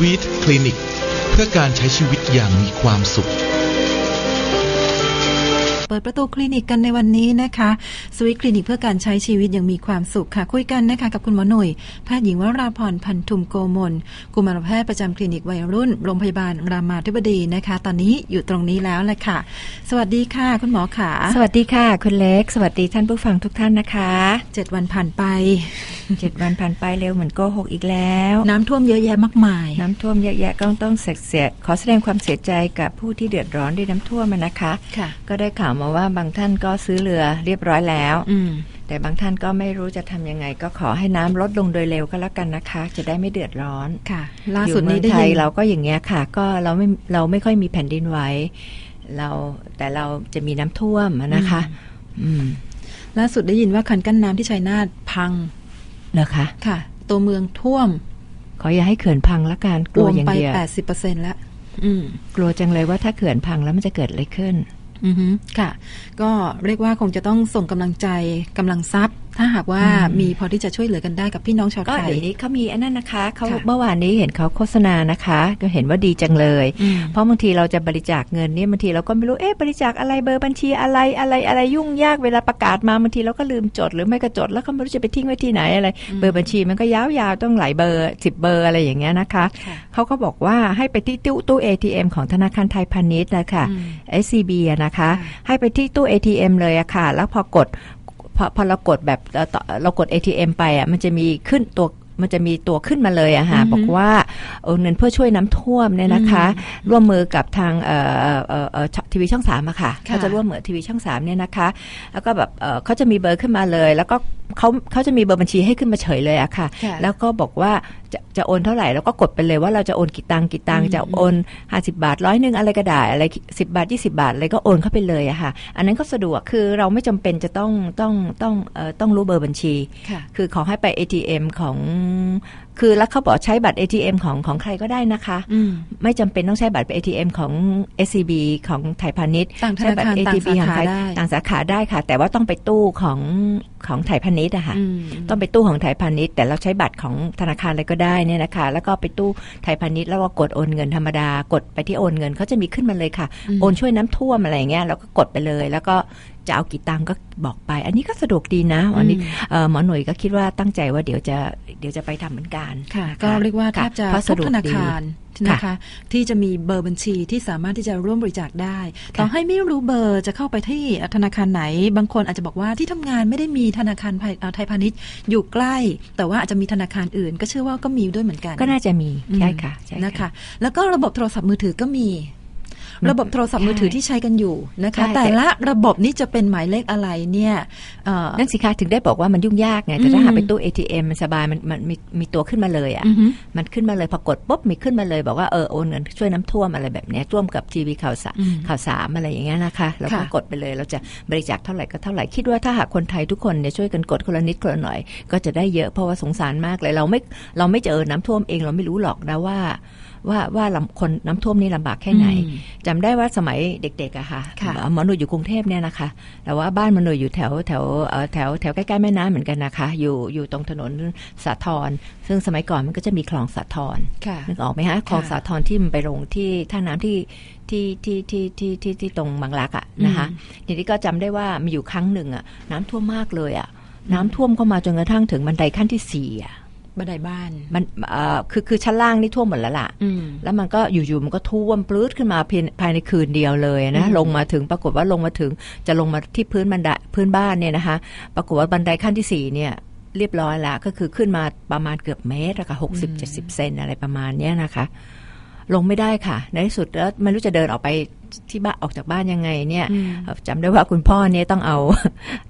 วีทคลินิก เพื่อการใช้ชีวิตอย่างมีความสุข เปิดประตูคลินิกกันในวันนี้นะคะสวิตคลินิกเพื่อการใช้ชีวิตอย่างมีความสุขค่ะ คุยกันนะคะกับคุณหมอหนุ่ยแพทย์หญิงวราพรพันธุมโกมลกุมารแพทย์ประจำคลินิกวัยรุ่น โรงพยาบาลรามาธิบดีนะคะ ตอนนี้อยู่ตรงนี้แล้วแหละค่ะ สวัสดีค่ะ คุณหมอขาสวัสดีค่ะ คุณเล็ก สวัสดีท่านผู้ฟังทุกท่านนะคะเจ็ดวันผ่านไปเจ็ดวันผ่านไปเร็วเหมือนโกหกอีกแล้ว น้ำท่วมเยอะแยะมากมาย น้ำท่วมเยอะแยะก็ต้องเสียขอแสดงความเสียใจกับผู้ที่เดือดร้อนด้วยน้ำท่วมอะนะคะค่ะก็ได้ข่าวมาว่าบางท่านก็ซื้อเรือเรียบร้อยแล้วอืมแต่บางท่านก็ไม่รู้จะทำยังไง ก็ขอให้น้ำลดลงโดยเร็วก็แล้วกันนะคะ จะได้ไม่เดือดร้อนค่ะ ล่าสุดอยู่เมืนี้องได้ไทยยินเราก็อย่างเงี้ยค่ะ ก็เราไม่เราไม่ค่อยมีแผ่นดินไหวเราแต่เราจะมีน้ำท่วมอะนะคะ อืมล่าสุดได้ยินว่าคันกั้นน้ำที่ชัยนาทพังเหรอคะค่ะ ตัวเมืองท่วม ขออย่าให้เขื่อนพังละกันกรลัววมอย่างไปเดียวแปดสิบเปอร์เซ็นแล้วอืมกลัวจังเลยว่าถ้าเขื่อนพังแล้วมันจะเกิดอะไรขึ้นอือฮึ ค่ะ ก็เรียกว่าคงจะต้องส่งกำลังใจกำลังทรัพย์ ถ้าหากว่าอืมมีพอที่จะช่วยเหลือกันได้กับพี่น้องชาวก็ไทยเดี๋ยวนี้เขามีอันนั้นนะคะเขาค่ะเมื่อวานนี้เห็นเขาโฆษณานะคะ ก็เห็นว่าดีจังเลยอืมเพราะบางทีเราจะบริจาคเงินเนี่ยบางทีเราก็ไม่รู้เอ๊ะบริจาคอะไรเบอร์บัญชีอะไรอะไรอะไรยุ่งยากเวลาประกาศมาบางทีเราก็ลืมจดหรือไม่ก็จดแล้วก็ไม่รู้จะไปทิ้งไว้ที่ไหนอะไร เบอร์บัญชีมันก็ยาวๆต้องหลายเบอร์สิบเบอร์อะไรอย่างเงี้ยนะคะค่ะเขาก็บอกว่าให้ไปที่ตู้ตู้ ATM ของธนาคารไทยพาณิชย์นะคะอืม SCB อะนะคะค่ะให้ไปที่ตู้ ATM เลยอะค่ะ แล้วพอกด พอพอเรากดแบบเอ่อต่อเรากด ATM ไปอะมันจะมีขึ้นตัวมันจะมีตัวขึ้นมาเลยอะฮะอือฮึบอกว่าโอนเงินเพื่อช่วยน้ำท่วมเนี่ยนะคะ ร่วมมือกับทางเอ่อเอ่อเอ่อเอ่อทีวีช่องสามอะค่ะค่ะเขาจะร่วมมือทีวีช่องสามเนี่ยนะคะ แล้วก็แบบเอ่อเขาจะมีเบอร์ขึ้นมาเลย แล้วก็ เขาเขาจะมีเบอร์บัญชีให้ขึ้นมาเฉยเลยอะค่ะค่ะ แล้วก็บอกว่าจะจะโอนเท่าไหร่แล้วก็กดไปเลยว่าเราจะโอนกี่ตังค์กี่ตังค์อืมจะโอนห้าสิบาทร้อยหนึ่งอะไรก็ได้อะไรสิบาทยี่สิบาทอะไรก็โอนเข้าไปเลยอะค่ะ อันนั้นก็สะดวกคือเราไม่จำเป็นจะต้องต้องต้องเอ่อต้องรู้เบอร์บัญชีค่ะคือขอให้ไป ATM ของ คือแล้วเขาบอกใช้บัตร ATM ของของใครก็ได้นะคะอืมไม่จำเป็นต้องใช้บัตร ATM ของ SCB ของไทยพาณิชย์ต่างธใช้นาบัตคารรต่าง ATB สาของขาใครได้ต่างสาขาได้ค่ะ แต่ว่าต้องไปตู้ของของไทยพาณิชย์อะค่ะอืมต้องไปตู้ของไทยพาณิชย์แต่เราใช้บัตรของธนาคารอะไรก็ได้เนี่ยนะคะ แล้วก็ไปตู้ไทยพาณิชย์แล้วก็กดโอนเงินธรรมดากดไปที่โอนเงินเขาจะมีขึ้นมาเลยค่ะอืมโอนช่วยน้ำท่วมอะไรอย่างเงี้ยเราก็กดไปเลย แล้วก็ จะเอากี่ตังค์ก็บอกไป อันนี้ก็สะดวกดีนะวันนี้เอ่อหมอหน่วยก็คิดว่าตั้งใจว่าเดี๋ยวจะเดี๋ยวจะไปทำเหมือนกันค่ะนก็เรียกว่าแทค่บจะเพราทุสะกดวธนาดีคารนะคะที่จะมีเบอร์บัญชีที่สามารถที่จะร่วมบริจาคได้ ต่อให้ไม่รู้เบอร์จะเข้าไปที่ธนาคารไหน บางคนอาจจะบอกว่าที่ทำงานไม่ได้มีธนาคารไทยเอ่อไทยพาณิชย์อยู่ใกล้ แต่ว่าอาจจะมีธนาคารอื่น ก็เชื่อว่าก็มีด้วยเหมือนกัน ก็น่าจะมีอืมใช่ค่ะใช่นะคะ แล้วก็ระบบโทรศัพท์มือถือก็มี ระบบโทรศัพท์มือถือที่ใช้กันอยู่นะคะใช่แต่ละระบบนี้จะเป็นหมายเลขอะไรเนี่ยเอ่อนั่นสิคะถึงได้บอกว่ามันยุ่งยากไงแต่ถ้าอืมหาไปตู้ ATM มันสบายมันมันมีมีตัวขึ้นมาเลยอะอือฮึมันขึ้นมาเลยพอกดปุ๊บมีขึ้นมาเลย บอกว่าเออโอนเงินช่วยน้ำท่วมอะไรแบบเนี้ยร่วมกับทีวีข่าวสารอืมข่าวสามอะไรอย่างเงี้ยนะคะแล้วก็ค่ะกดไปเลยเราจะบริจาคเท่าไหร่ก็เท่าไหร่คิดว่าถ้าหากคนไทยทุกคนเนี่ยช่วยกันกดคนละนิดคนละหน่อย ก็จะได้เยอะเพราะว่าสงสารมากเลยเราไม่เราไม่เจอน้ำท่วมเองเราไม่รู้หรอกนะว่า ว่าว่าลำคนน้ำท่วมนี่ลำบากแค่ไหนอืมจำได้ว่าสมัยเด็กๆอะค่ะค่ะหมอหนุ่ยอยู่กรุงเทพเนี่ยนะคะ แต่ว่าบ้านมอหนุ่ยอยู่แถวแถวเอ่อแถวแถวใกล้ๆแม่น้ำเหมือนกันนะคะ อยู่อยู่ตรงถนนสาทรซึ่งสมัยก่อนมันก็จะมีคลองสาทรค่ะนึกออกไหมฮะคลองสาทรที่มันไปลงที่ท่าน้ำที่ที่ที่ที่ที่ที่ที่ตรงบางรักอะนะคะทีนี้ก็จำได้ว่ามีอยู่ครั้งหนึ่งอะน้ำท่วมมากเลยอะน้ำท่วมเข้ามาจนกระทั่งถึงบันไดขั้นที่สี่อะ บันไดบ้านมันเอ่อคือคือชั้นล่างนี่ท่วมหมดแล้วล่ะอืมแล้วมันก็อยู่ๆมันก็ท่วมปลื้ดขึ้นมาเพียงภายในคืนเดียวเลยนะอืมลงมาถึงปรากฏว่าลงมาถึงจะลงมาที่พื้นบันไดพื้นบ้านเนี่ยนะคะ ปรากฏว่าบันไดขั้นที่สี่เนี่ยเรียบร้อยแล้วก็คือขึ้นมาประมาณเกือบเมตรอะค่ะหกสิบเจ็ดสิบเซนอะไรประมาณเนี้ยนะคะ ลงไม่ได้ค่ะ ในที่สุดแล้วไม่รู้จะเดินออกไปที่บ้านออกจากบ้านยังไงเนี่ยอืมจำได้ว่าคุณพ่อเนี่ยต้องเอา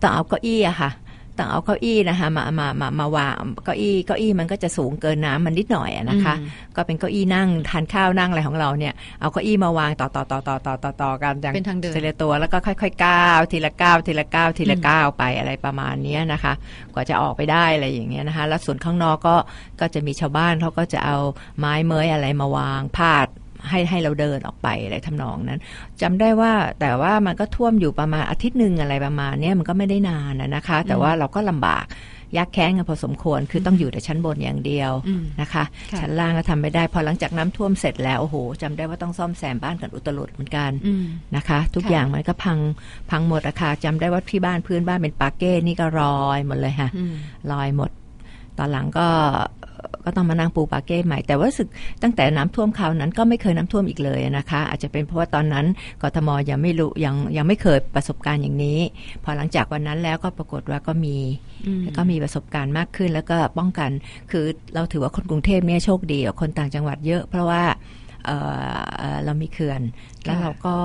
ต้องเอาเก้าอี้อะค่ะ ต้องเอาเก้าอี้นะคะมามามามาวางเก้าอี้เก้าอี้มันก็จะสูงเกินน้ำมันนิดหน่อยอะนะคะอืมก็เป็นเก้าอี้นั่งทานข้าวนั่งอะไรของเราเนี่ยเอาเก้าอี้มาวางต่อต่อต่อต่อต่อต่อต่อกันอย่างเป็นทางเดินทีละตัวแล้วก็ค่อยๆก้าวทีละก้าวทีละก้าวทีละก้าวไปอะไรประมาณเนี้ยนะคะ กว่าจะออกไปได้อะไรอย่างเงี้ยนะคะ แล้วส่วนข้างนอกก็ก็จะมีชาวบ้านเขาก็จะเอาไม้เมยอะไรมาวางพาด ให้ให้เราเดินออกไปอะไรทำนองนั้นจำได้ว่าแต่ว่ามันก็ท่วมอยู่ประมาณอาทิตย์หนึ่งอะไรประมาณเนี้ยมันก็ไม่ได้นานนะนะคะ แต่ว่าเราก็ลำบากยักแค้นกันพอสมควรคือต้องอยู่แต่ชั้นบนอย่างเดียวอืมนะคะค่ะชั้นล่างก็ทำไม่ได้ พอหลังจากน้ำท่วมเสร็จแล้วโอ้โหจำได้ว่าต้องซ่อมแซมบ้านกันอุตลุดเหมือนกันอืมนะคะ ทุกค่ะอย่างมันก็พังพังหมดอะค่ะจำได้ว่าที่บ้านพื้นบ้านเป็นปาเก้นี่ก็รอยหมดเลยค่ะอืมลอยหมด ตอนหลังก็ ก็ต้องมานั่งปูปาเก้ใหม่ แต่ว่ารู้สึกตั้งแต่น้ำท่วมคราวนั้นก็ไม่เคยน้ำท่วมอีกเลยนะคะ อาจจะเป็นเพราะว่าตอนนั้นกทมยังไม่รู้ยังยังไม่เคยประสบการณ์อย่างนี้ พอหลังจากวันนั้นแล้วก็ปรากฏว่าก็มีอืมก็มีประสบการณ์มากขึ้น แล้วก็ป้องกัน คือเราถือว่าคนกรุงเทพเนี่ยโชคดีกว่าคนต่างจังหวัดเยอะ เพราะว่าเอ่อเอ่อเรามีเขื่อน แล้วเราก็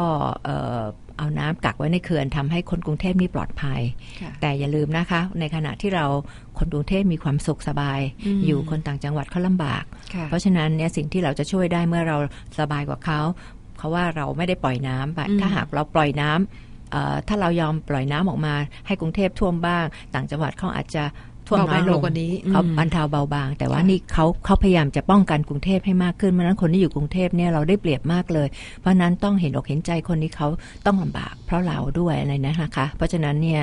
เอ่อเอาน้ำกักไว้ในเขื่อนทำให้คนกรุงเทพนี่ปลอดภัยค่ะแต่อย่าลืมนะคะ ในขณะที่เราคนกรุงเทพมีความสุขสบายอืมอยู่คนต่างจังหวัดเขาลำบากค่ะเพราะฉะนั้นเนี่ยสิ่งที่เราจะช่วยได้เมื่อเราสบายกว่าเขาเพราะว่าเราไม่ได้ปล่อยน้ำไปอืมถ้าหากเราปล่อยน้ำเอ่อถ้าเรายอมปล่อยน้ำออกมา ให้กรุงเทพท่วมบ้าง ต่างจังหวัดเขาอาจจะ ท่วมน้อยลเบาบางลงกว่านี้เขาอืมบรรเทาเบาบาง แต่ว่าค่ะนี่เขาเขาพยายามจะป้องกันกรุงเทพให้มากขึ้นเพราะฉะนั้นคนที่อยู่กรุงเทพเนี่ยเราได้เปรียบมากเลย เพราะฉะนั้นต้องเห็นอกเห็นใจคนที่เขาต้องลำบาก เพราะเราด้วยอะไรนะคะ เพราะฉะนั้นเนี่ย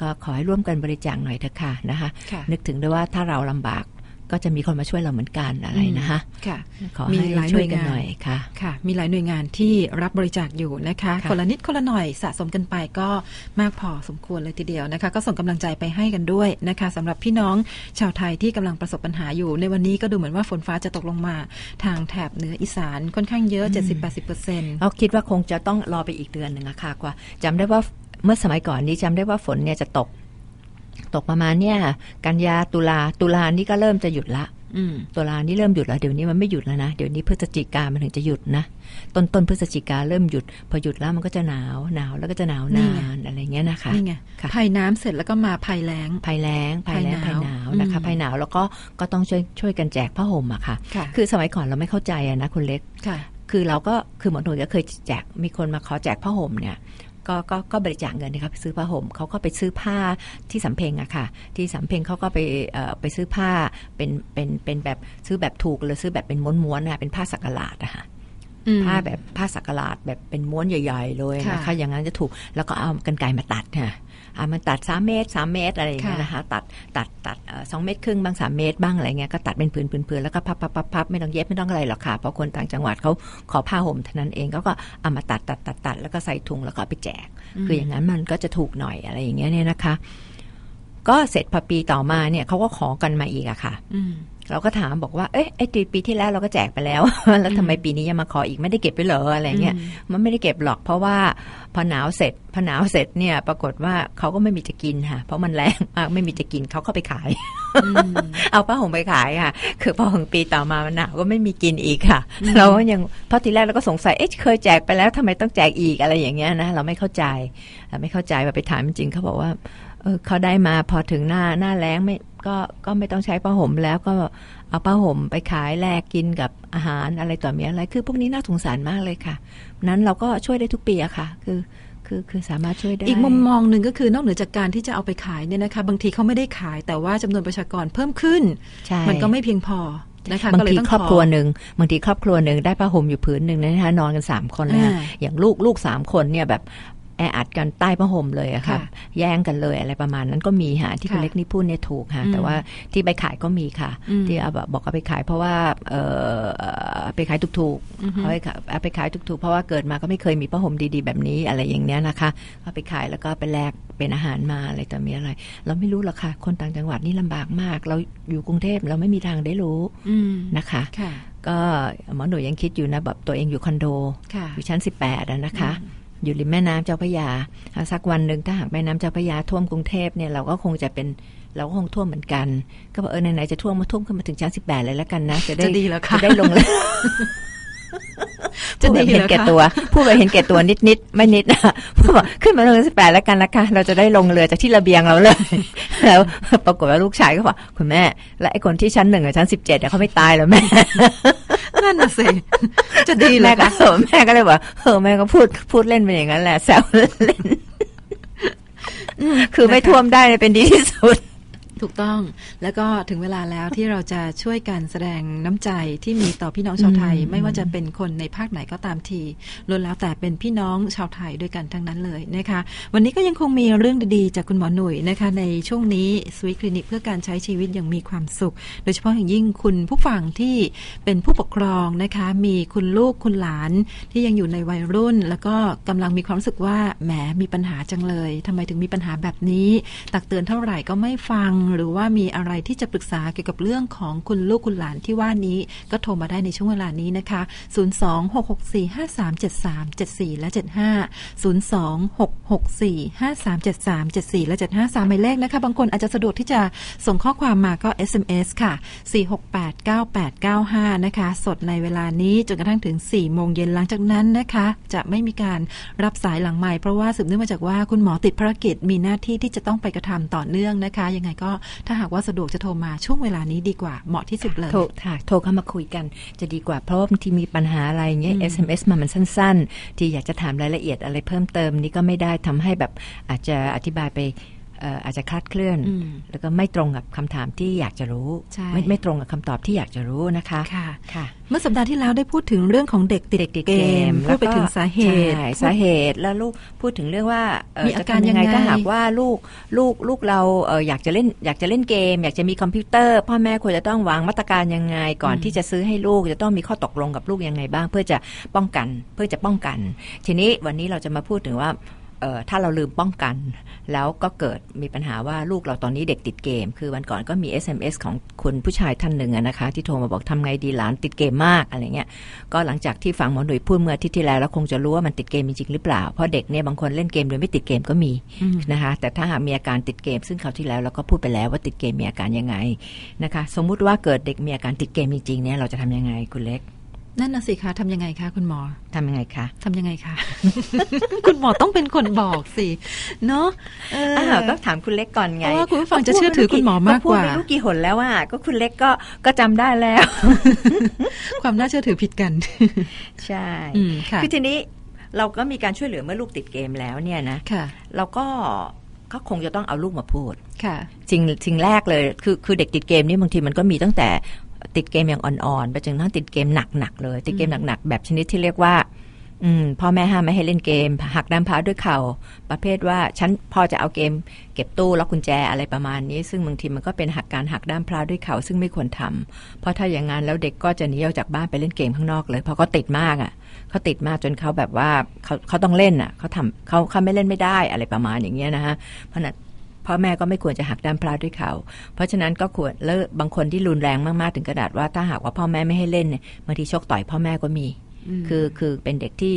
ก็ขอให้ร่วมกันบริจาคหน่อยเถอะค่ะนะคะค่ะนึกถึงด้วยว่าถ้าเราลำบาก ก็จะมีคนมาช่วยเราเหมือนกันอะไรนะคะค่ะขอมีให้หลายช่วยกันหน่วยงานหน่อยค่ะค่ะ มีหลายหน่วยงานที่รับบริจาคอยู่นะคะค่ะคนละนิดคนละหน่อยสะสมกันไปก็มากพอสมควรเลยทีเดียวนะคะ ก็ส่งกำลังใจไปให้กันด้วยนะคะสำหรับพี่น้องชาวไทยที่กำลังประสบปัญหาอยู่ ในวันนี้ก็ดูเหมือนว่าฝนฟ้าจะตกลงมา ทางแถบเหนืออีสานค่อนข้างเยอะ 70-80%เปอร์เซ็นต์เราคิดว่าคงจะต้องรอไปอีกเดือนหนึ่งอะค่ะกว่าจำได้ว่าเมื่อสมัยก่อนนี้จำได้ว่าฝนเนี่ยจะตก ตกประมาณเนี่ยกันยาตุลาตุลานี่ก็เริ่มจะหยุดละอืมตุลานี่เริ่มหยุดแล้วเดี๋ยวนี้มันไม่หยุดแล้วนะ เดี๋ยวนี้พฤศจิกามันถึงจะหยุดนะ ต้นต้นพฤศจิกาเริ่มหยุด พอหยุดแล้วมันก็จะหนาวหนาวแล้วก็จะหนาวนานอะไรเงี้ยนะคะนี่ไงค่ะภัยน้ำเสร็จแล้วก็มาภัยแล้งภัยแล้งภัยแล้งภัภัยยหหนานาววนะคะอืมภัยหนาวแล้วก็ก็ต้องช่วยช่วยกันแจกผ้าห่มอะค่ะค่ะคือสมัยก่อนเราไม่เข้าใจอะนะคุณเล็กค่ะคือเราก็คือหมอหนุ่ยก็เคยแจกมีคนมาขอแจกผ้าห่มเนี่ย ก็ก็ก็บริจาคเงินนะครับไปซื้อผ้าห่มเขาก็ไปซื้อผ้าที่สำเพ็งอะค่ะ ที่สำเพ็งเขาก็ไปเอ่อไปซื้อผ้าเป็นเป็นเป็นแบบซื้อแบบถูกเลยซื้อแบบเป็นม้วนๆนะคะเป็นผ้าสักหลาดอะค่ะอืมผ้าแบบผ้าสักหลาดแบบเป็นม้วนใหญ่ ๆ เลยนะคะค่ะอย่างนั้นจะถูกแล้วก็เอากันไกรมาตัดค่ะเอามันตัดสามเมตรสามเมตรอะไรอย่างเงี้ยนะคะตัดตัดตัดสองเมตรครึ่งบางสามเมตรบ้างอะไรเงี้ยก็ตัดเป็นผืนๆๆแล้วก็พับพับพับพับไม่ต้องเย็บไม่ต้องอะไรหรอกค่ะเพราะคนต่างจังหวัดเขาขอผ้าห่มเท่านั้นเองเขาก็เอามาตัดตัดตัดตัดแล้วก็ใส่ถุงแล้วก็ไปแจก คืออย่างนั้นมันก็จะถูกหน่อยอะไรอย่างเงี้ยเนี่ยนะคะ ก็เสร็จพอปีต่อมาเนี่ยเขาก็ขอกันมาอีกอะค่ะอื เราก็ถามบอกว่า เอ๊ะไอ้ปีที่แล้วเราก็แจกไปแล้ว แล้วทำไมปีนี้ยังมาขออีกไม่ได้เก็บไปเหรออะไรเงี้ยอืมมันไม่ได้เก็บหรอกเพราะว่าพอหนาวเสร็จพอหนาวเสร็จเนี่ย ปรากฏว่าเขาก็ไม่มีจะกินค่ะ เพราะมันแรงมากไม่มีจะกินเขาก็ไปขายอืมเอาผ้าห่มไปขายค่ะ คือพอถึงปีต่อมามันหนาวก็ไม่มีกินอีกค่ะ เราก็ยังเพราะทีแรกเราก็สงสัย เอ๊ะเคยแจกไปแล้วทำไมต้องแจกอีกอะไรอย่างเงี้ยนะ เราไม่เข้าใจเราไม่เข้าใจว่าไปถามจริงๆเขาบอกว่าเออเขาได้มาพอถึงหน้าหน้าแล้งไม่ ก็ก็ไม่ต้องใช้ผ้าห่มแล้วก็เอาผ้าห่มไปขายแลกกินกับอาหารอะไรต่อมีอะไร คือพวกนี้น่าสงสารมากเลยค่ะ นั้นเราก็ช่วยได้ทุกปีอะค่ะ คือคือคือสามารถช่วยได้ อีกมุมมองหนึ่งก็คือนอกเหนือจากการที่จะเอาไปขายเนี่ยนะคะ บางทีเขาไม่ได้ขายแต่ว่าจำนวนประชากรเพิ่มขึ้นใช่มันก็ไม่เพียงพอนะคะบางก็เลยทีต้องครอบครัวหนึ่งบางทีครอบครัวหนึ่งได้ผ้าห่มอยู่ผืนหนึ่งนะคะนอนกันสามคนเลยค่ะอ่าอย่างลูกลูกสามคนเนี่ยแบบ แออัดกันใต้ผ้าห่มเลยอะค่ะค่ะ แย่งกันเลยอะไรประมาณนั้นก็มีค่ะที่คุณค่ะเล็กนี่พูดเนี่ยถูกค่ะอืมแต่ว่าที่ไปขายก็มีค่ะอืมที่เอาแบบบอกเอาไปขายเพราะว่าเออเอาไปขายถูกอือๆฮึเขาไปขายเอาไปขายถูกๆ เพราะว่าเกิดมาก็ไม่เคยมีผ้าห่มดีๆ แบบนี้อะไรอย่างเนี้ยนะคะเอาไปขายแล้วก็ไปแลกเป็นอาหารมาอะไรแต่มีอะไร เราไม่รู้หรอกค่ะ คนต่างจังหวัดนี่ลำบากมาก เราอยู่กรุงเทพเราไม่มีทางได้รู้อืมนะคะค่ะก็หมอหนูยังคิดอยู่นะแบบตัวเองอยู่คอนโดค่ะอยู่ชั้น 18อะนะคะ อยู่ริมแม่น้ำเจ้าพระยาอะสักวันหนึ่งถ้าหากแม่น้ำเจ้าพระยาท่วมกรุงเทพเนี่ยเราก็คงจะเป็นเราก็คงท่วมเหมือนกัน ก็บอกเออไหนๆจะท่วมมาท่วมขึ้นมาถึงชั้น18เลยแล้วกันนะจะได้จะดีเหรอคะจะได้ลงเลย จะพูดดีแบบเหรเห็นอแก่คะตัว พูดแบบเห็นแก่ตัวนิดๆไม่นิดนะพูดบอกขึ้นมาลงชั้น18แล้วกันนะคะเราจะได้ลงเรือจากที่ระเบียงเราเลย แล้วปรากฏว่าลูกชายก็บอกคุณแม่ แล้วไอ้คนที่ชั้นหนึ่งกับชั้น17เนี่ยเขาไม่ตายเหรอแม่นั่นน่ะสิจะดีเหรแม่อก็คะเออแม่ก็เลยบอกเออแม่ก็พูดพูดเล่นไปอย่างนั้นแหละแซวเล่นคือไม่ท่วมได้เนี่ยเป็นดีที่สุด ถูกต้องแล้วก็ถึงเวลาแล้วที่เราจะช่วยกันแสดงน้ำใจที่มีต่อพี่น้องชาวไทยอืมไม่ว่าจะเป็นคนในภาคไหนก็ตามทีล้วนแล้วแต่เป็นพี่น้องชาวไทยด้วยกันทั้งนั้นเลยนะคะ วันนี้ก็ยังคงมีเรื่องดีๆ จากคุณหมอหนุ่ยนะคะ ในช่วงนี้สวิตคลินิกเพื่อการใช้ชีวิตอย่างมีความสุข โดยเฉพาะอย่างยิ่งคุณผู้ฟังที่เป็นผู้ปกครองนะคะ มีคุณลูกคุณหลานที่ยังอยู่ในวัยรุ่น แล้วก็กำลังมีความรู้สึกว่าแหมมีปัญหาจังเลยทำไมถึงมีปัญหาแบบนี้ ตักเตือนเท่าไหร่ก็ไม่ฟังหรือว่ามีอะไรที่จะปรึกษาเกี่ยวกับเรื่องของคุณลูกคุณหลานที่ว่านี้ ก็โทรมาได้ในช่วงเวลานี้นะคะ 02664537374 และ 75 02664537374 และ 75 3หมายเลขนะคะ บางคนอาจจะสะดวกที่จะส่งข้อความมาก็ SMS ค่ะ 4689895 นะคะ สดในเวลานี้จนกระทั่งถึง 4 โมงเย็นหลังจากนั้นนะคะ จะไม่มีการรับสายหลังใหม่เพราะว่าสืบเนื่องมาจากว่าคุณหมอติดภารกิจมีหน้าที่ที่จะต้องไปกระทำต่อเนื่องนะคะ ยังไงก็ถ้าหากว่าสะดวกจะโทรมาช่วงเวลานี้ดีกว่าเหมาะที่สุดเลยโทรค่ะโทรเข้ามาคุยกันจะดีกว่าเพราะว่าบางทีมีปัญหาอะไรเงี้ยอืม SMS มามันสั้น ๆ ที่อยากจะถามรายละเอียดอะไรเพิ่มเติมนี่ก็ไม่ได้ทำให้แบบอาจจะอธิบายไปเอ่ออาจจะคลาดเคลื่อนอืมแล้วก็ไม่ตรงกับคำถามที่อยากจะรู้ใช่ไม่ไม่ตรงกับคำตอบที่อยากจะรู้นะคะค่ะค่ะ เมื่อสัปดาห์ที่แล้วได้พูดถึงเรื่องของเด็กติดเด็กติดเกเกมมพูดไปแล้วก็ถึงสาเหตุใช่สาเหตุแล้วลูกพูดถึงเรื่องว่าเมีอาการจะทำยังไงถ้าหากว่าลูกลูกลูกเราเอออยากจะเล่นอยากจะเล่นเกม อยากจะมีคอมพิวเตอร์ พ่อแม่ควรจะต้องวางมาตรการยังไง ก่อนอืมที่จะซื้อให้ลูกจะต้องมีข้อตกลงกับลูกยังไงบ้าง เพื่อจะป้องกันเพื่อจะป้องกัน ทีนี้วันนี้เราจะมาพูดถึงว่าเอ่อ ถ้าเราลืมป้องกัน แล้วก็เกิดมีปัญหาว่าลูกเราตอนนี้เด็กติดเกม คือวันก่อนก็มี SMS ของคุณผู้ชายท่านหนึ่งอะนะคะ ที่โทรมาบอกทำไงดีหลานติดเกมมากอะไรเงี้ยก็หลังจากที่ฟังหมอหนุ่ยพูดเมื่ออาทิตย์ที่แล้วแล้วคงจะรู้ว่ามันติดเกมจริงๆหรือเปล่า เพราะเด็กเนี่ยบางคนเล่นเกมโดยไม่ติดเกมก็มีอืมนะคะแต่ถ้าหากมีอาการติดเกม ซึ่งคราวที่แล้วเราก็พูดไปแล้วว่าติดเกมมีอาการยังไงนะคะ สมมุติว่าเกิดเด็กมีอาการติดเกมจริงๆเนี่ยเราจะทำยังไงคุณเล็ก นั่นน่ะสิคะทำยังไงคะคุณหมอทำยังไงคะทำยังไงคะ คุณหมอต้องเป็นคนบอกสิ เนาะเออออ้าวต้องถามคุณเล็กก่อนไงเพราะว่าคุณผู้ฟังจะเชื่อถือคุณหมอมากกว่าพูดไม่รู้กี่หนแล้วอะก็คุณเล็กก็ก็จำได้แล้ว ความน่าเชื่อถือผิดกัน ใช่อืมค่ะคือทีนี้เราก็มีการช่วยเหลือเมื่อลูกติดเกมแล้วเนี่ยนะค่ะเราก็ก็คงจะต้องเอาลูกมาพูด ค่ะสิ่งสิ่งแรกเลย คือคือเด็กติดเกมนี่บางทีมันก็มีตั้งแต่ ติดเกมอย่างอ่อนๆไปจนกระทั่งติดเกมหนักๆเลย ติดเกมหนักๆแบบชนิดที่เรียกว่าอืมพ่อแม่ห้ามไม่ให้เล่นเกม หักด้ามพร้าด้วยเข่า ประเภทว่าฉันพอจะเอาเกม เก็บตู้ล็อกกุญแจอะไรประมาณนี้ ซึ่งบางทีมันก็เป็นหักการหักด้ามพร้าด้วยเข่าซึ่งไม่ควรทำเพราะถ้าอย่างนั้นแล้วเด็กก็จะหนีออกจากบ้านไปเล่นเกมข้างนอกเลยเพราะเขาติดมากอะเขาติดมากจนเขาแบบว่าเขาเขาต้องเล่นอะเขาทำเขาเขาไม่เล่นไม่ได้อะไรประมาณอย่างเงี้ยนะฮะเพราะฉะนั้น พ่อแม่ก็ไม่ควรจะหักด้ามพลาด้วยเขา เพราะฉะนั้นก็ควรแล้วบางคนที่รุนแรงมากๆถึงกระดาษว่าถ้าหากว่าพ่อแม่ไม่ให้เล่นเนี่ยบางทีชกต่อยพ่อแม่ก็มีอืมคือคือเป็นเด็กที่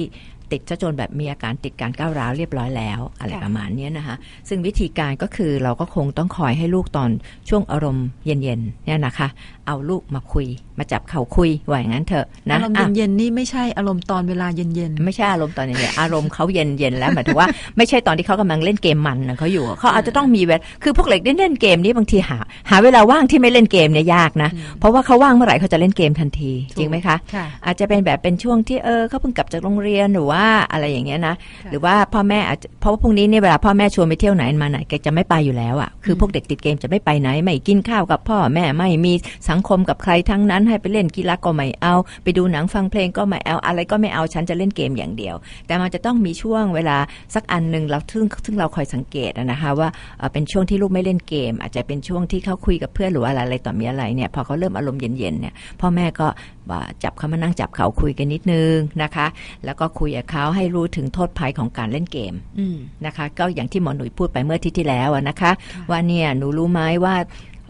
ติดซะจนแบบมีอาการติดการก้าวร้าวเรียบร้อยแล้วอะไรค่ะประมาณเนี้ยนะคะ ซึ่งวิธีการก็คือเราก็คงต้องคอยให้ลูกตอนช่วงอารมณ์เย็นๆเนี่ยนะคะ เอาลูกมาคุย มาจับเข่าคุยว่าอย่างนั้นเถอะนะอารมณ์อะเย็นๆนี่ไม่ใช่อารมณ์ตอนเวลาเย็นไม่ใช่อารมณ์ตอนนี้เนี่ยอารมณ์เขาเย็นเย็นๆแล้วหมายถึงว่าไม่ใช่ตอนที่เขากำลังเล่นเกมมันนะเขาอยู่เขาอาจจะต้องมีเวลาคือพวกเด็กเล่นเล่นเกมนี้บางทีหา หาเวลาว่างที่ไม่เล่นเกมเนี่ยยากนะ เพราะว่าเขาว่างเมื่อไหร่เขาจะเล่นเกมทันทีถูกจริงไหมคะค่ะอาจจะเป็นแบบเป็นช่วงที่เออเขาเพิ่งกลับจากโรงเรียนหรือว่าอะไรอย่างเงี้ยนะค่ะหรือว่าพ่อแม่อาจจะเพราะว่าพรุ่งนี้เนี่ยเวลาพ่อแม่ชวนไปเที่ยวไหนมาไหนแกจะไม่ไปอยู่แล้วอะคือพวกเด็กติดเกมจะไม่ไปไหน ไม่กินข้าวกับพ่อแม่ไม่มีสังคมกับใครทั้งนั้น ให้ไปเล่นกีฬาก็ไม่เอา ไปดูหนังฟังเพลงก็ไม่เอาอะไรก็ไม่เอาฉันจะเล่นเกมอย่างเดียว แต่มันจะต้องมีช่วงเวลาสักอันหนึ่งเราซึ่งซึ่งเราคอยสังเกตอะนะคะว่าเอ่อเป็นช่วงที่ลูกไม่เล่นเกม อาจจะเป็นช่วงที่เขาคุยกับเพื่อนหรือว่าอะไรอะไรต่อมีอะไรเนี่ยพอเขาเริ่มอารมณ์เย็นๆเนี่ยพ่อแม่ก็ว่า จับเขามานั่งจับเขาคุยกันนิดนึงนะคะ แล้วก็คุยกับเขาให้รู้ถึงโทษภัยของการเล่นเกมอืมนะคะ ก็อย่างที่หมอหนุ่ยพูดไปเมื่ออาทิตย์ที่แล้วอะนะคะค่ะว่าเนี่ยหนูรู้ไหมว่า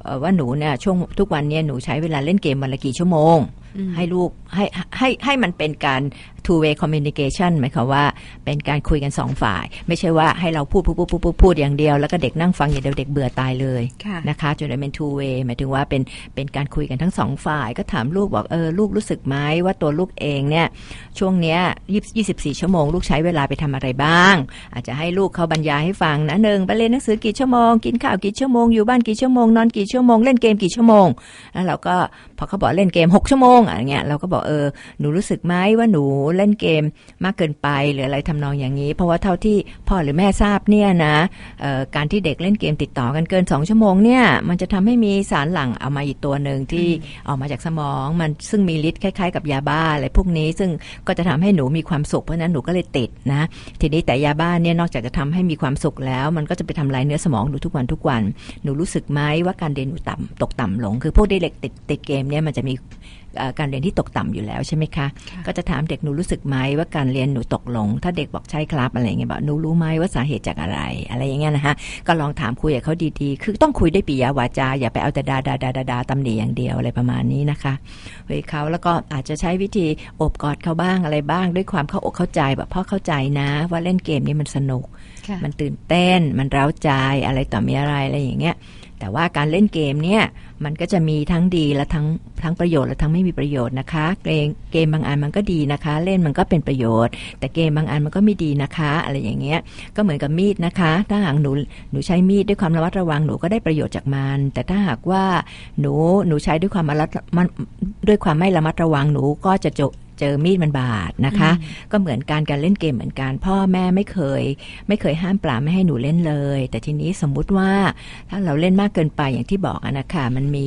เอ่อว่าหนูเนี่ยช่วงทุกวันเนี่ยหนูใช้เวลาเล่นเกมวันละกี่ชั่วโมงอืมให้ลูกให้ให้ให้มันเป็นการ two way communication หมายความว่าเป็นการคุยกันสองฝ่าย ไม่ใช่ว่าให้เราพูดพูดพูดพูดพูดพูดอย่างเดียว แล้วก็เด็กนั่งฟังอย่างเดียวเด็กเบื่อตายเลยค่ะนะคะจนได้เป็น two way หมายถึงว่าเป็นเป็นการคุยกันทั้งสองฝ่าย ก็ถามลูกบอกเออลูกรู้สึกไหมว่าตัวลูกเองเนี่ยช่วงเนี้ยยี่สิบสี่ชั่วโมงลูกใช้เวลาไปทำอะไรบ้าง อาจจะให้ลูกเขาบรรยายให้ฟังนะหนึ่งไปเรียนหนังสือกี่ชั่วโมงกินข้าวกี่ชั่วโมงอยู่บ้านกี่ชั่วโมงนอนกี่ชั่วโมงเล่นเกมกี่ชั่วโมงแล้วเราก็พอเขาบอกเล่นเกมหกชั่วโมงอะไรเงี้ยเราก็บอกเออหนูรู้สึกไหมว่าหนูเล่นเกมมากเกินไปหรืออะไรทำนองอย่างนี้ เพราะว่าเท่าที่พ่อหรือแม่ทราบเนี่ยนะเอ่อการที่เด็กเล่นเกมติดต่อกันเกิน 2 ชั่วโมงเนี่ยมันจะทำให้มีสารหลั่งเอามาอีกตัวหนึ่งที่ออกมาจากสมองมันซึ่งมีฤทธิ์คล้ายๆ กับยาบ้าอะไรพวกนี้ซึ่งก็จะทำให้หนูมีความสุขเพราะฉะนั้นหนูก็เลยติดนะทีนี้แต่ยาบ้าเนี่ยนอกจากจะทำให้มีความสุขแล้ว มันก็จะไปทำลายเนื้อสมองหนูทุกวันทุกวัน หนูรู้สึกไหมว่าการเรียนหนูต่ำตกต่ำลง คือพวกเด็กติดติดเกมเนี่ยมันจะมีเอ่อ การเรียนที่ตกต่ำอยู่แล้วใช่ไหมคะ ก็จะถามเด็กหนูรู้สึกไหมว่าการเรียนหนูตกลง ถ้าเด็กบอกใช่ครับอะไรอย่างเงี้ยบอกหนูรู้ไหมว่าสาเหตุจากอะไร อะไรอย่างเงี้ยนะคะก็ลองถามคุยกับเขาดีๆ คือต้องคุยด้วยปิยวาจา อย่าไปเอาแต่ดาดาดาดาดาตำหนิอย่างเดียวอะไรประมาณนี้นะคะคุยกับเขาแล้วก็อาจจะใช้วิธีโอบกอดเขาบ้างอะไรบ้าง ด้วยความเข้าอกเข้าใจแบบพ่อเข้าใจนะ ว่าเล่นเกมนี้มันสนุกค่ะมันตื่นเต้นมันเร้าใจอะไรต่อมีอะไรอะไรอย่างเงี้ย แต่ว่าการเล่นเกมเนี่ยมันก็จะมีทั้งดีและทั้งทั้งประโยชน์และทั้งไม่มีประโยชน์นะคะเกมเกมบางอันมันก็ดีนะคะ เล่นมันก็เป็นประโยชน์ แต่เกมบางอันมันก็ไม่ดีนะคะ อะไรอย่างเงี้ยก็เหมือนกับมีดนะคะ ถ้าหากหนูหนูใช้มีดด้วยความระมัดระวังหนูก็ได้ประโยชน์จากมัน แต่ถ้าหากว่าหนูหนูใช้ด้วยความระมัดด้วยความไม่ระมัดระวังหนูก็จะจอ เจอมีดมันบาดนะคะ ก็เหมือนการการเล่นเกมเหมือนกัน พ่อแม่ไม่เคย ไม่เคยห้ามปรามไม่ให้หนูเล่นเลย แต่ทีนี้สมมุติว่าถ้าเราเล่นมากเกินไปอย่างที่บอกอะนะคะมันมี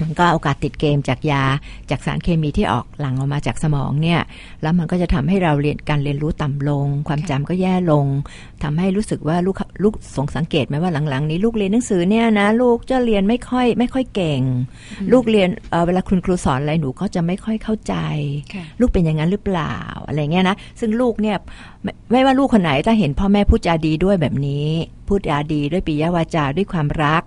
มันก็โอกาสติดเกมจากยาจากสารเคมีที่ออกหลั่งออกมาจากสมองเนี่ยแล้วมันก็จะทำให้เราเรียนการเรียนรู้ต่ำลง ความจำก็แย่ลงทำให้รู้สึกว่าลูกลูกสงสังเกตไหมว่าหลังๆ นี้ลูกเรียนหนังสือเนี่ยนะลูกจะเรียนไม่ค่อยไม่ค่อยเก่ง ลูกเรียนเอ่อเวลาคุณครูสอนอะไรหนูก็จะไม่ค่อยเข้าใจค่ะลูกเป็นอย่างนั้นหรือเปล่าอะไรเงี้ยนะซึ่งลูกเนี่ยไม่ไม่ว่าลูกคนไหนถ้าเห็นพ่อแม่พูดจาดีด้วยแบบนี้ พูดจาดีด้วยปิยวาจาด้วยความรัก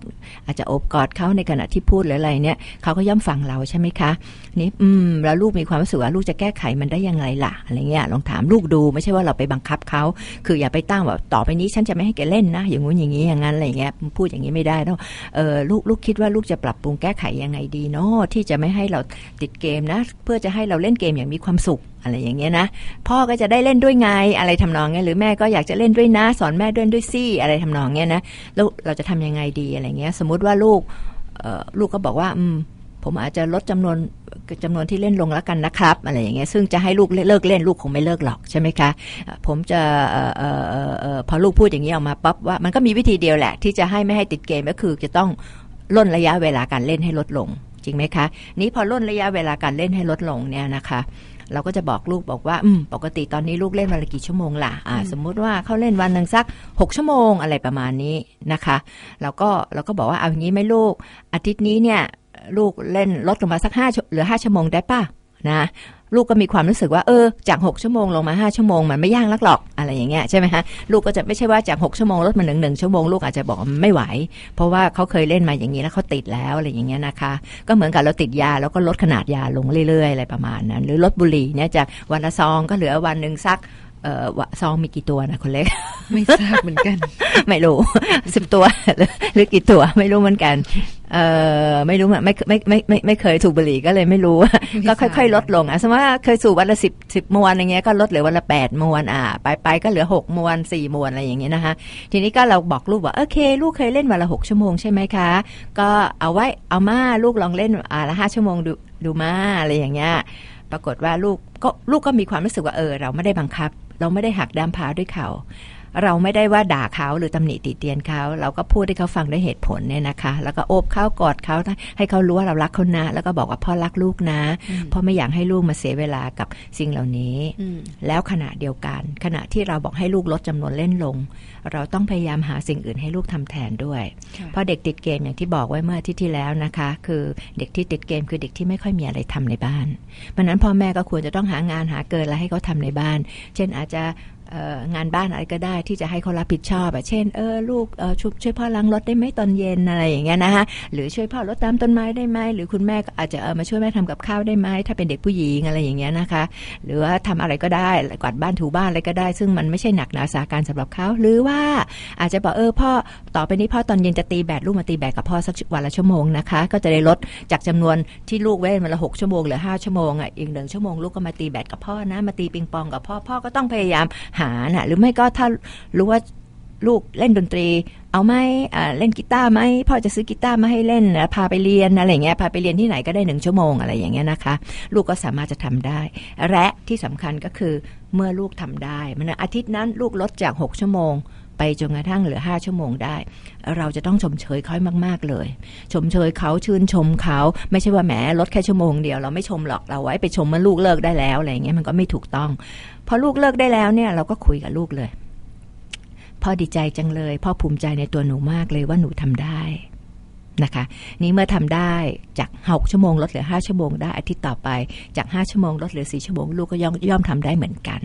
อาจจะโอบกอดเขาในขณะที่พูดหรืออะไรเนี่ยเขาก็ย่อมฟังเราใช่ไหมคะนี่อืมแล้วลูกมีความรู้สึกว่าลูกจะแก้ไขมันได้ยังไงล่ะอะไรเงี้ยลองถามลูกดูไม่ใช่ว่าเราไปบังคับเขาคืออย่าไปตั้งแบบต่อไปนี้ฉันจะไม่ให้แกเล่นนะ อย่างงู้นอย่างนี้อย่างนั้นอะไรเงี้ยพูดอย่างนี้ไม่ได้แล้วเออลูกลูกคิดว่าลูกจะปรับปรุงแก้ไขยังไงดีเนาะที่จะไม่ให้เราติดเกมนะ เพื่อจะให้เราเล่นเกมอย่างมีความสุขอะไรอย่างเงี้ยนะ พ่อก็จะได้เล่นด้วยไงอะไรทำนองเงี้ยหรือแม่ก็อยากจะเล่นด้วยนะ สอนแม่ด้วยด้วยซี่อะไรทำนองเงี้ยนะแล้วเราจะทำยังไงดีอะไรเงี้ย สมมุติว่าลูกลูกก็บอกว่าอืมผมอาจจะลดจำนวนจำนวนที่เล่นลงแล้วกันนะครับอะไรอย่างเงี้ยซึ่งจะให้ลูกเลิกเล่นลูกคงไม่เลิกหรอกใช่ไหมคะ ผมจะออเอ่อเอ่อเอ่อพอลูกพูดอย่างนี้ออกมาปั๊บว่ามันก็มีวิธีเดียวแหละ ที่จะให้ไม่ให้ติดเกมก็คือจะต้องล่นระยะเวลาการเล่นให้ลดลง จริงไหมคะ นี้พอล่นระยะเวลาการเล่นให้ลดลงเนี่ยนะคะ เราก็จะบอกลูกบอกว่าอืมปกติตอนนี้ลูกเล่นวันละกี่ชั่วโมงล่ะอ่าสมมุติว่าเขาเล่นวันหนึ่งสัก 6 ชั่วโมงอะไรประมาณนี้นะคะแล้วก็เราก็บอกว่าเอาอย่างนี้ไหมลูก อาทิตย์นี้เนี่ยลูกเล่นลดลงมาสักห้าเหลือห้าชั่วโมงได้ป่ะ นะลูกก็มีความรู้สึกว่าเออจาก6ชั่วโมงลงมา5ชั่วโมงมันไม่ยากลักหรอกอะไรอย่างเงี้ยใช่ไหมฮะลูกก็จะไม่ใช่ว่าจาก6ชั่วโมงลดมาหนึ่งหนึ่งชั่วโมงลูกอาจจะบอกไม่ไหว เพราะว่าเขาเคยเล่นมาอย่างนี้แล้วเขาติดแล้วอะไรอย่างเงี้ยนะคะ ก็เหมือนกับเราติดยาแล้วก็ลดขนาดยาลงเรื่อยๆอะไรประมาณนั้น หรือลดบุหรี่เนี่ยจากวันละซองก็เหลือวันหนึ่งสัก เอ่อวะซองมีกี่ตัวนะคนเล็ก ไม่ทราบเหมือนกัน ไม่รู้สิบตัวหรือหรือกี่ตัวไม่รู้เหมือนกัน เอ่อไม่รู้อะไม่ไม่ไม่ไม่ไม่เคยถูกบุหรี่ก็เลยไม่รู้ ก็ค่อยๆ ลดลงอะสมมติว่าเคยสูบวันละสิบสิบมวนอย่างเงี้ยก็ลดเหลือวันละแปดมวนอะไปไปก็เหลือหกมวนสี่มวนอะไรอย่างเงี้ยนะคะทีนี้ก็เราบอกลูกว่าโอเค ลูกเคยเล่นวันละหกชั่วโมงใช่ไหมคะ ก็เอาไว้เอามาลูกลองเล่นอ่าละห้าชั่วโมงดูดูมาอะไรอย่างเงี้ยปรากฏว่าลูกก็ลูกก็มีความรู้สึกว่าเออ เราไม่ได้บังคับ เราไม่ได้หักด้ามพร้าด้วยเขา เราไม่ได้ว่าด่าเขาหรือตำหนิติเตียนเขา เราก็พูดให้เขาฟังด้วยเหตุผลเนี่ยนะคะ แล้วก็โอบเขากอดเขาให้เขารู้ว่าเรารักเขานะ แล้วก็บอกว่าพ่อรักลูกนะพ่อไม่อยากให้ลูกมาเสียเวลากับสิ่งเหล่านี้อืมแล้วขณะเดียวกัน ขณะที่เราบอกให้ลูกลดจำนวนเล่นลง เราต้องพยายามหาสิ่งอื่นให้ลูกทำแทนด้วยค่ะเพราะเด็กติดเกมอย่างที่บอกไว้เมื่ออาทิตย์ที่แล้วนะคะ คือเด็กที่ติดเกมคือเด็กที่ไม่ค่อยมีอะไรทำในบ้านเพราะฉะนั้นพ่อแม่ก็ควรจะต้องหางานหาเกินแล้วให้เขาทำในบ้าน เช่นอาจจะเอ่อ งานบ้านอะไรก็ได้ที่จะให้เขารับผิดชอบเช่นเออลูกช่วยช่วยพ่อล้างรถได้ไหมตอนเย็นอะไรอย่างเงี้ยนะคะหรือช่วยพ่อรดตามต้นไม้ได้ไหมหรือคุณแม่ก็อาจจะเออมาช่วยแม่ทำกับข้าวได้ไหมถ้าเป็นเด็กผู้หญิงอะไรอย่างเงี้ยนะคะ หรือว่าทำอะไรก็ได้กวาดบ้านถูบ้านอะไรก็ได้ ซึ่งมันไม่ใช่หนักหนาสาการสำหรับเขาหรือว่าอาจจะบอกเออพ่อต่อไปนี้พ่อตอนเย็นจะตีแบดลูกมาตีแบดกับพ่อสักวันละชั่วโมงนะคะ ก็จะได้ลดจากจำนวนที่ลูกเว้นวันละหกชั่วโมงหลือห้าชั่วโมงอะอีกหนึ่งชั่วโมงลูกก็มาตีแบดกับพ่อนะมาตีปิงปองกับพ่อพ่อก็ต้องพยายามหานะหรือไม่ก็ถ้ารู้ว่าลูกเล่นดนตรี เอาไหมเล่นกีตาร์ไหมพ่อจะซื้อกีตาร์มาให้เล่นพาไปเรียนอะไรอย่างเงี้ยพาไปเรียนที่ไหนก็ได้หนึ่งชั่วโมงอะไรอย่างเงี้ยนะคะ ลูกก็สามารถจะทำได้ และที่สำคัญก็คือเมื่อลูกทำได้มันอาทิตย์นั้นลูกลดจาก 6 ชั่วโมง ไปจนกระทั่งเหลือ 5 ชั่วโมงได้ เราจะต้องชมเชยเขาให้มาก ๆ เลย ชมเชยเขาชื่นชมเขาไม่ใช่ว่าแหมลดแค่ชั่วโมงเดียวเราไม่ชมหรอกเราไว้ไปชมเมื่อลูกเลิกได้แล้วอะไรอย่างเงี้ยมันก็ไม่ถูกต้องพอลูกเลิกได้แล้วเนี่ยเราก็คุยกับลูกเลยพ่อดีใจจังเลยพ่อภูมิใจในตัวหนูมากเลยว่าหนูทำได้ นะคะ นี่เมื่อทำได้จาก 6 ชั่วโมงลดเหลือ 5 ชั่วโมงได้อาทิตย์ต่อไปจาก 5 ชั่วโมงลดเหลือ 4 ชั่วโมงลูกก็ย่อมย่อมทำได้เหมือนกัน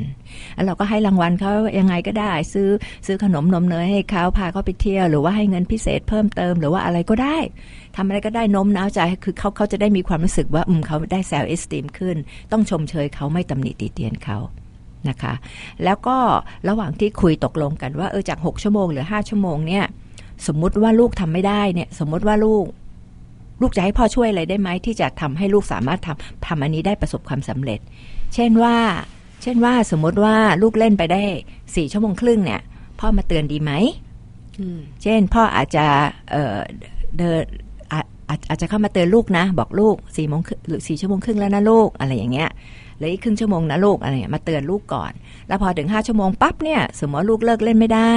แล้วเราก็ให้รางวัลเขายังไงก็ได้ ซื้อซื้อขนมนมเนยให้เขาพาเขาไปเที่ยว หรือว่าให้เงินพิเศษเพิ่มเติมหรือว่าอะไรก็ได้ทำอะไรก็ได้นมน้าวใจคือเขาเขาจะได้มีความรู้สึกว่าอืมเขาได้แซลเอสติมขึ้น ต้องชมเชยเขาไม่ตำหนิติเตียนเขานะคะ แล้วก็ระหว่างที่คุยตกลงกันว่าเออจาก 6 ชั่วโมงหลือ 5 ชั่วโมงเนี่ย สมมุติว่าลูกทำไม่ได้เนี่ย สมมุติว่าลูก ลูกจะให้พ่อช่วยอะไรได้ไหมที่จะทำให้ลูกสามารถทำทำอันนี้ได้ประสบความสำเร็จ เช่นว่า เช่นว่าสมมติว่าลูกเล่นไปได้สี่ชั่วโมงครึ่งเนี่ย พ่อมาเตือนดีไหมอืมเช่น พ่ออาจจะเอ่อเดินอาอาจอาจจะเข้ามาเตือนลูกนะ บอกลูกสี่โมงครึ่งหรือสี่ชั่วโมงครึ่งแล้วนะลูกอะไรอย่างเงี้ยเหลืออีกครึ่งชั่วโมงนะลูกอะไรเงี้ยมาเตือนลูกก่อน แล้วพอถึงห้าชั่วโมงปั๊บเนี่ย สมมติว่าลูกเลิกเล่นไม่ได้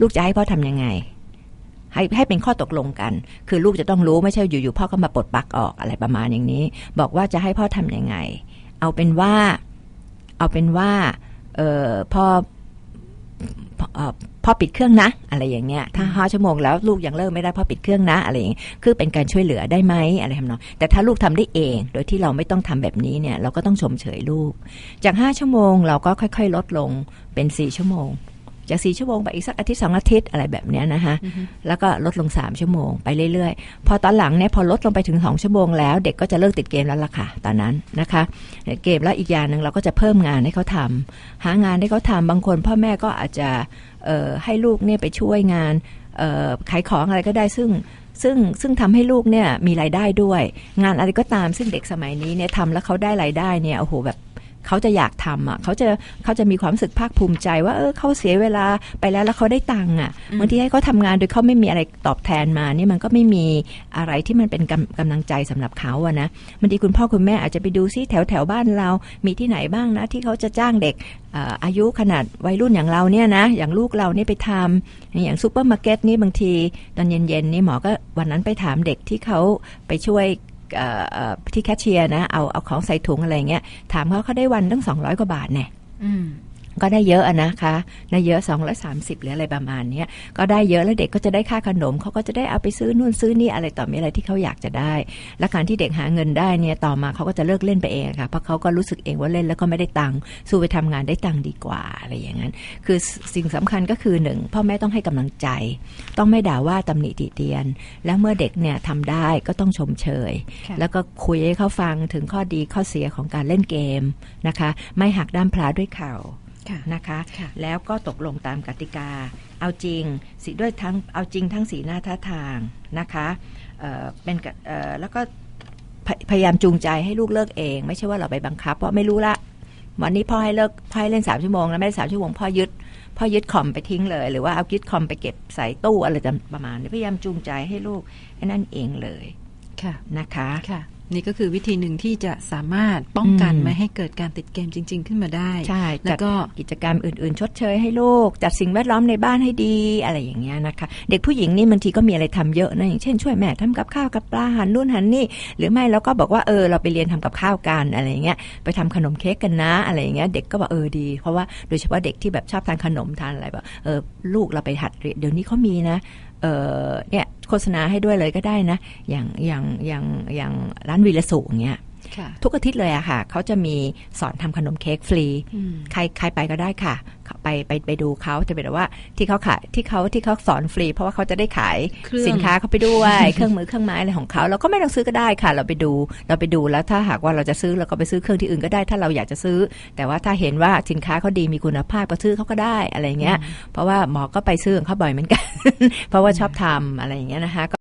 ลูกจะให้พ่อทำยังไง ให้ให้เป็นข้อตกลงกัน คือลูกจะต้องรู้ไม่ใช่อยู่ๆพ่อก็มาปลดปลักออกอะไรประมาณอย่างนี้ บอกว่าจะให้พ่อทำยังไง เอาเป็นว่า เอาเป็นว่าเออพ่อพ่อเอ่อพ่อปิดเครื่องนะ อะไรอย่างเงี้ยถ้าห้าชั่วโมงแล้วลูกยังเลิกไม่ได้พ่อปิดเครื่องนะอะไรอย่างเงี้ยคือเป็นการช่วยเหลือได้ไหมอะไรทำนองแต่ถ้าลูกทำได้เอง โดยที่เราไม่ต้องทำแบบนี้เนี่ย เราก็ต้องชมเชยลูก จากห้าชั่วโมงเราก็ค่อย ๆ ลดลงเป็นสี่ชั่วโมง จากสี่ชั่วโมงไปอีกสักอาทิตย์สองอาทิตย์อะไรแบบเนี้ยนะคะแล้วก็ลดลง3ชั่วโมงไปเรื่อยๆ พอตอนหลังเนี่ยพอลดลงไปถึง2ชั่วโมงแล้ว เด็กก็จะเลิกติดเกมแล้วล่ะค่ะตอนนั้นนะคะเกมแล้วอีกอย่างหนึ่งเราก็จะเพิ่มงานให้เขาทำหางานให้เขาทำบางคนพ่อแม่ก็อาจจะเอ่อให้ลูกเนี่ยไปช่วยงานเอ่อขายของอะไรก็ได้ซึ่งซึ่งซึ่งทำให้ลูกเนี่ยมีรายได้ด้วย งานอะไรก็ตามซึ่งเด็กสมัยนี้เนี่ยทำแล้วเขาได้รายได้เนี่ยโอ้โหแบบ เขาจะอยากทำอะเขาจะเขาจะมีความรู้สึกภาคภูมิใจ ว่าเออเขาเสียเวลาไปแล้วแล้วเขาได้ตังค์อะบางทีให้เขาทำงานโดยเขาไม่มีอะไรตอบแทนมานี่มันก็ไม่มีอะไรที่มันเป็นกำกำลังใจสำหรับเขาอะนะบางทีคุณพ่อคุณแม่อาจจะไปดูซิแถวแถวบ้านเรา มีที่ไหนบ้างนะ ที่เขาจะจ้างเด็กเอ่ออายุขนาดวัยรุ่นอย่างเราเนี่ยนะ อย่างลูกเราเนี่ยไปทำอย่างซูเปอร์มาร์เก็ตนี่บางที ตอนเย็นๆนี่หมอก็วันนั้นไปถามเด็กที่เขาไปช่วยเอ่อเอ่อ ที่แคชเชียร์นะ เอาเอาของใส่ถุงอะไรเงี้ย ถามเขาเขาได้วันตั้งสองร้อยกว่าบาทเนี่ย ก็ได้เยอะอะนะคะได้เยอะ230หรืออะไรประมาณเนี้ยก็ได้เยอะแล้วเด็กก็จะได้ค่าขนมเขาก็จะได้เอาไปซื้อนู่นซื้อนี่อะไรต่อมีอะไรที่เขาอยากจะได้ และการที่เด็กหาเงินได้เนี่ยต่อมาเขาก็จะเลิกเล่นไปเองอะค่ะเพราะเขาก็รู้สึกเองว่าเล่นแล้วก็ไม่ได้ตังค์สู้ไปทำงานได้ตังค์ดีกว่าอะไรอย่างนั้น คือสิ่งสำคัญก็คือหนึ่งพ่อแม่ต้องให้กำลังใจ ต้องไม่ด่าว่าตำหนิติเตียน และเมื่อเด็กเนี่ยทำได้ก็ต้องชมเชยค่ะแล้วก็คุยให้เขาฟังถึงข้อดีข้อเสียของการเล่นเกมนะคะ ไม่หักด้ามพลาด้วยเข่าค่ะ นะคะค่ะแล้วก็ตกลงตามกติกา เอาจริงสีด้วยทั้งเอาจริงทั้งสีหน้าท่าทางนะคะเอ่อเป็นกะเอ่อแล้วก็พยพยายามจูงใจให้ลูกเลิกเอง ไม่ใช่ว่าเราไปบังคับ เพราะไม่รู้ละวันนี้พ่อให้เลิกพ่อให้เล่นสามชั่วโมงแล้วไม่ได้สามชั่วโมงพ่อยึดพ่อยึดคอมไปทิ้งเลย หรือว่าเอายึดคอมไปเก็บใส่ตู้อะไรประมาณนี้พยายามจูงใจให้ลูกไอ้นั่นเองเลยค่ะนะคะค่ะ นี่ก็คือวิธีหนึ่งที่จะสามารถป้องกันอืมไม่ให้เกิดการติดเกมจริง ๆ ขึ้นมาได้ใช่แล้วก็จัดกิจกรรมอื่น ๆ ชดเชยให้ลูก จัดสิ่งแวดล้อมในบ้านให้ดีอะไรอย่างเงี้ยนะคะ เด็กผู้หญิงนี่บางทีก็มีอะไรทำเยอะนะอย่างเช่นช่วยแม่ทำกับข้าวกับปลาหันนู่นหันนี่ หรือไม่เราก็บอกว่าเออเราไปเรียนทำกับข้าวกันอะไรอย่างเงี้ยไปทำขนมเค้กกันนะอะไรอย่างเงี้ยเด็กก็บอกเออดี เพราะว่าโดยเฉพาะเด็กที่แบบชอบทานขนมทานอะไรแบบเออลูกเราไปหัดเรียนเดี๋ยวนี้เขามีนะ เออเนี่ยโฆษณาให้ด้วยเลยก็ได้นะ อย่างอย่างอย่างอย่างร้านวีละสุอย่างเงี้ย ทุกอาทิตย์เลยอะค่ะ เขาจะมีสอนทำขนมเค้กฟรีอืมใครใครไปก็ได้ค่ะ ไปไปไปดูเขาจะเป็นแบบว่าที่เขาขายที่เขาที่เขาสอนฟรี เพราะว่าเขาจะได้ขายเครื่องสินค้าเขาไปด้วย เครื่องมือเครื่องไม้อะไรของเขาเราก็ไม่ต้องซื้อก็ได้ค่ะ เราไปดูเราไปดูแล้วถ้าหากว่าเราจะซื้อเราก็ไปซื้อเครื่องที่อื่นก็ได้ ถ้าเราอยากจะซื้อ แต่ว่าถ้าเห็นว่าสินค้าเขาดีมีคุณภาพก็ซื้อเขาก็ได้อะไรเงี้ย เพราะว่าหมอก็ไปซื้อของเขาบ่อยเหมือนกัน เพราะว่าชอบทำอะไรอย่างเงี้ยนะคะ